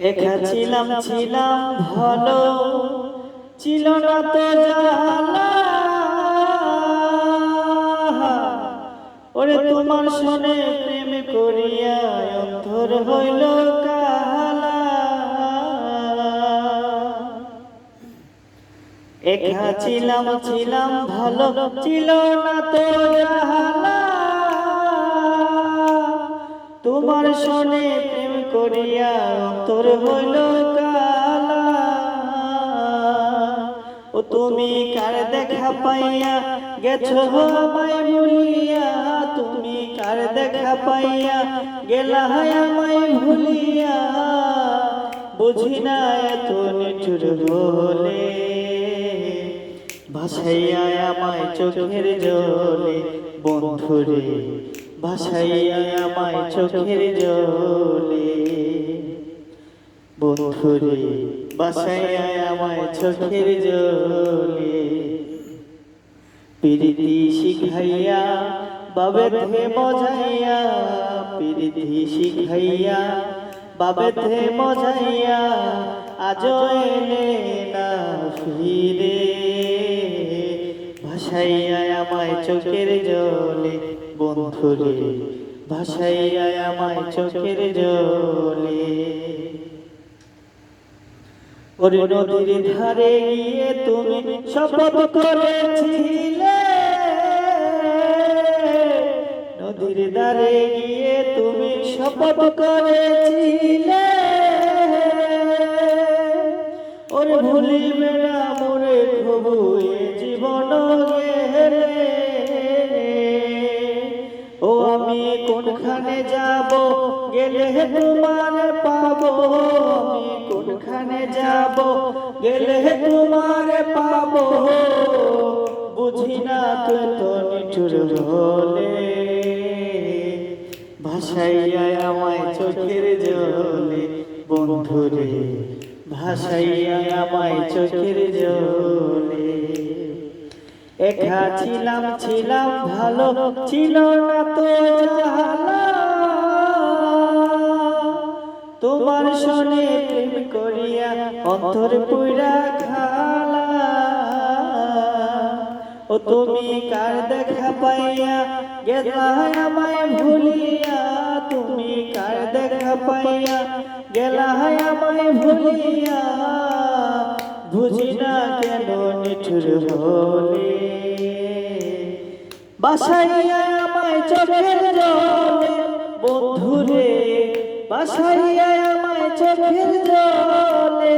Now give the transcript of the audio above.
একা ছিলাম ছিলাম ভালো ছিল না তো ওরে তোমার শোনে প্রেম করিয়া অন্তর হইল একা ছিলাম ছিলাম ভালো ছিল না তো জানা। তোমার শোনে প্রেম করিয়া অন্তর হইল কালা। ও তুমি কার দেখা পাইয়া গেছো আমায় ভুলিয়া? তুমি কার দেখা পাইয়া গেলা আমায় ভুলিয়া? বুঝি না এত নিঠুর বলে। ভাসাইয়া আমায় চোখের জলে, বন্ধুরে ভাসাইয়া আমায় চোখের জলে। বন্ধুরে বাসাইয়া আমায় চোখের জলে। প্রীতি শিখাইয়া, বাবে ধে মজাইয়া। প্রীতি শিখাইয়া, বাবে ধে মজাইয়া। আজ এলে না ফিরে। ভাসাইয়া আমায় চোখের জলে। বন্ধুরে, ভাসাইয়া আমায় চোখের জলে। ওরে নদীর ধারে গিয়ে তুমি শপথ করেছিলে। নদীর ধারে গিয়ে তুমি শপথ করেছিলে। ওরে ভুলিবে না আমি কোনখানে যাব? গেলে তোমার পাবো। কোনখানে যাব? গেলে তোমার পাবো। বুঝি না তুই তো নিঠুর হলে। ভাসাইয়া আমায় চোখের জলে। বন্ধুরে, ভাসাইয়া আমায় চোখের জলে। একা ছিলাম ছিলাম, ভালো ছিল না তো তোমার শোনে প্রেম করিয়া অন্তর পুরা খালা। ও তুমি কার দেখা পাইয়া গেলা আমায় ভুলিয়া? তুমি কার দেখা পাইয়া গেলা আমায় ভুলিয়া? বুঝি নিঠুর হলে। বাসাইয়া আমায় চোখের জলে বন্ধুরে বাসাইয়া আমায় চোখের জলে।